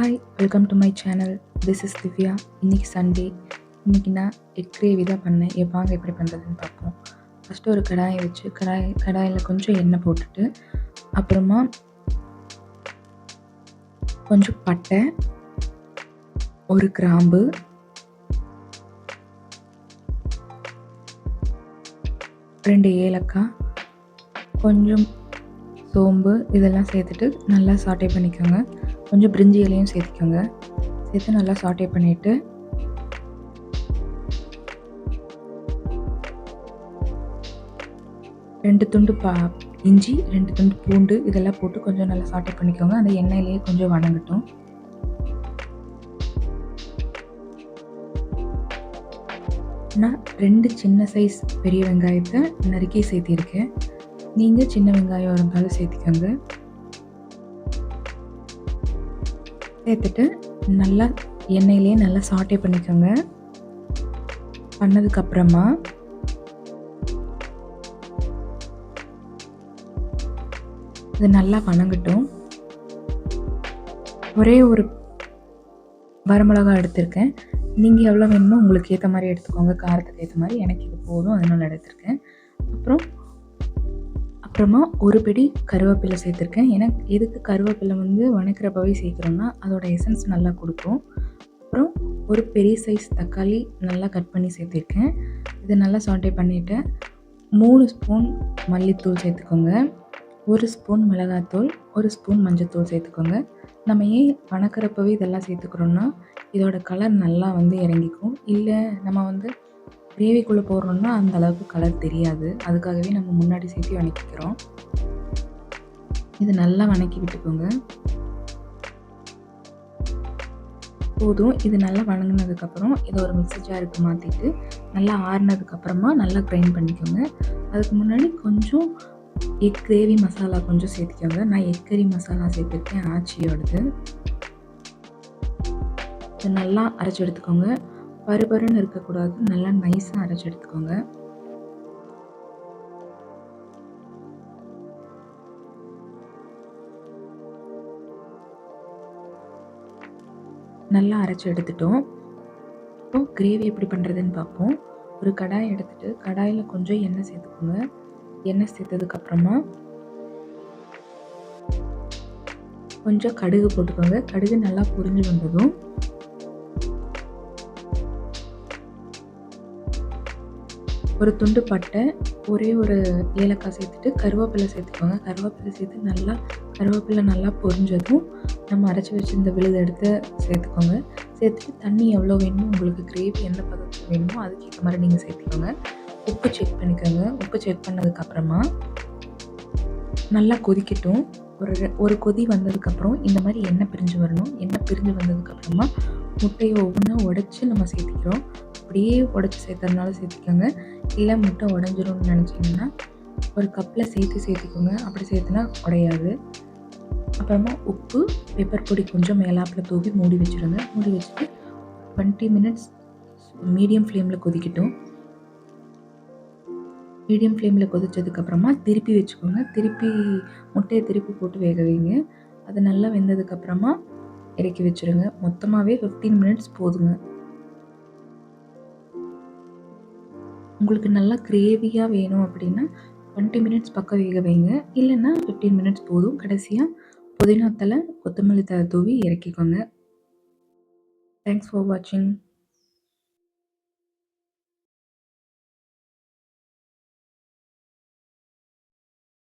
Hi welcome to my channel this is Divya இன்னைக்கு Sunday இன்னைக்கு நான் எக் கிரேவி தான் பண்ணேன் எப்பாங்க எப்படி பண்ணுறதுன்னு பார்ப்போம். ஃபஸ்ட்டு ஒரு கடாயை வச்சு கடாய் கடாயில் கொஞ்சம் எண்ணெய் போட்டுட்டு அப்புறமா கொஞ்சம் பட்டை ஒரு கிராம்பு ரெண்டு ஏலக்காய் கொஞ்சம் சோம்பு இதெல்லாம் சேர்த்துட்டு நல்லா சாட்டே பண்ணிக்கோங்க. கொஞ்சம் பிரிஞ்சி இலையும் சேர்த்துக்கோங்க. சேர்த்து நல்லா சாட்டே பண்ணிவிட்டு ரெண்டு துண்டு பா இஞ்சி ரெண்டு துண்டு பூண்டு இதெல்லாம் போட்டு கொஞ்சம் நல்லா சாட்டே பண்ணிக்கோங்க. அந்த எண்ணெயிலேயே கொஞ்சம் வணங்கட்டும் நான் ரெண்டு சின்ன சைஸ் பெரிய வெங்காயத்தை நறுக்கி சேர்த்திருக்கேன். நீங்கள் சின்ன வெங்காயம் இருந்தாலும் சேர்த்திக்கோங்க. சேர்த்துட்டு நல்லா எண்ணெயிலே நல்லா சாட்டே பண்ணிக்கோங்க. பண்ணதுக்கப்புறமா இது நல்லா வணங்கட்டும். ஒரே ஒரு வரமிளகா எடுத்திருக்கேன். நீங்கள் எவ்வளோ வேணுமோ உங்களுக்கு ஏற்ற மாதிரி எடுத்துக்கோங்க. காரத்துக்கு ஏற்ற மாதிரி எனக்கு இது போதும் அதனால் எடுத்திருக்கேன். அப்புறம் அப்புறமா ஒரு பிடி கருவேப்பிலை சேர்த்துருக்கேன். ஏன்னா எதுக்கு கருவேப்பிலை வந்து வணக்கிறப்பவே சேர்க்குறோன்னா அதோடய எசன்ஸ் நல்லா கொடுக்கும். அப்புறம் ஒரு பெரிய சைஸ் தக்காளி நல்லா கட் பண்ணி சேர்த்துருக்கேன். இதை நல்லா சாட்டே பண்ணிவிட்டு மூணு ஸ்பூன் மல்லித்தூள் சேர்த்துக்கோங்க. ஒரு ஸ்பூன் மிளகாத்தூள் ஒரு ஸ்பூன் மஞ்சத்தூள் சேர்த்துக்கோங்க. நம்ம ஏன் வணக்கிறப்பவே இதெல்லாம் சேர்த்துக்கிறோன்னா இதோட கலர் நல்லா வந்து இறங்கிக்கும். இல்லை நம்ம வந்து கிரேவிக்குள்ளே போடுறோம்னா அந்த அளவுக்கு கலர் தெரியாது. அதுக்காகவே நம்ம முன்னாடி சேர்த்து வணக்கிக்கிறோம். இது நல்லா வணக்கி விட்டுக்கோங்க. போதும். இது நல்லா வணங்கினதுக்கப்புறம் இதை ஒரு மிக்ஸி ஜாருக்கு மாற்றிட்டு நல்லா ஆறுனதுக்கப்புறமா நல்லா கிரைண்ட் பண்ணிக்கோங்க. அதுக்கு முன்னாடி கொஞ்சம் எக் கிரேவி மசாலா கொஞ்சம் சேர்த்துக்கோங்க. நான் எக் கறி மசாலா சேர்த்துருக்கேன் ஆச்சியோடது. இதை நல்லா அரைச்சி எடுத்துக்கோங்க. பருபருன்னு இருக்கக்கூடாது. நல்லா நைஸாக அரைச்சி எடுத்துக்கோங்க. நல்லா அரைச்சி எடுத்துட்டோம். இப்போ கிரேவி எப்படி பண்ணுறதுன்னு பார்ப்போம். ஒரு கடாய் எடுத்துகிட்டு கடாயில் கொஞ்சம் எண்ணெய் சேர்த்துக்கோங்க. எண்ணெய் சேர்த்ததுக்கப்புறமா கொஞ்சம் கடுகு போட்டுக்கோங்க. கடுகு நல்லா பொரிஞ்சு வந்ததும் ஒரு துண்டு பட்டை ஒரே ஒரு ஏலக்காய் சேர்த்துட்டு கருவேப்பிலை சேர்த்துக்கோங்க. கருவேப்பிலை சேர்த்து நல்லா கருவேப்பிலை நல்லா பொரிஞ்சதும் நம்ம அரைச்சி வச்சுருந்த விழுது எடுத்து சேர்த்துக்கோங்க. சேர்த்துட்டு தண்ணி எவ்வளோ வேணுமோ உங்களுக்கு கிரேவி எந்த பதத்துக்கு வேணுமோ அதுக்கேற்ற மாதிரி நீங்கள் சேர்த்துக்கோங்க. உப்பு செக் பண்ணிக்கோங்க. உப்பு செக் பண்ணதுக்கப்புறமா நல்லா கொதிக்கட்டும். ஒரு ஒரு கொதி வந்ததுக்கப்புறம் இந்த மாதிரி எண்ணெய் பிரிஞ்சு வரணும். எண்ணெய் பிரிஞ்சு வந்ததுக்கப்புறமா முட்டையை ஒவ்வொன்றா உடச்சி நம்ம சேர்த்திக்கிறோம். அப்படியே உடச்சி சேர்த்ததுனால சேர்த்திக்கோங்க. இல்லை முட்டை உடஞ்சிரும்னு நினச்சிங்கன்னா ஒரு கப்பில் சேர்த்து சேர்த்திக்கோங்க. அப்படி சேர்த்துனா உடையாது. அப்புறமா உப்பு பெப்பர் பொடி கொஞ்சம் மேலாப்பில் தூவி மூடி வச்சுருங்க. மூடி வச்சுட்டு டுவெண்ட்டி மினிட்ஸ் மீடியம் ஃப்ளேமில் கொதிக்கட்டும். மீடியம் ஃப்ளேமில் கொதித்ததுக்கப்புறமா திருப்பி வச்சுக்கோங்க. திருப்பி முட்டையை திருப்பி போட்டு வேக வைங்க. அது நல்லா வெந்ததுக்கப்புறமா இறக்கி வச்சுருங்க. மொத்தமாகவே ஃபிஃப்டீன் மினிட்ஸ் போதுங்க. உங்களுக்கு நல்லா கிரேவியாக வேணும் அப்படின்னா டுவெண்ட்டி மினிட்ஸ் பக்கம் வேக வைங்க. இல்லைன்னா ஃபிஃப்டீன் மினிட்ஸ் போதும். கடைசியாக புதினா கொத்தமல்லி தலை தூவி இறக்கிக்கோங்க. தேங்க்ஸ் ஃபார் வாட்சிங்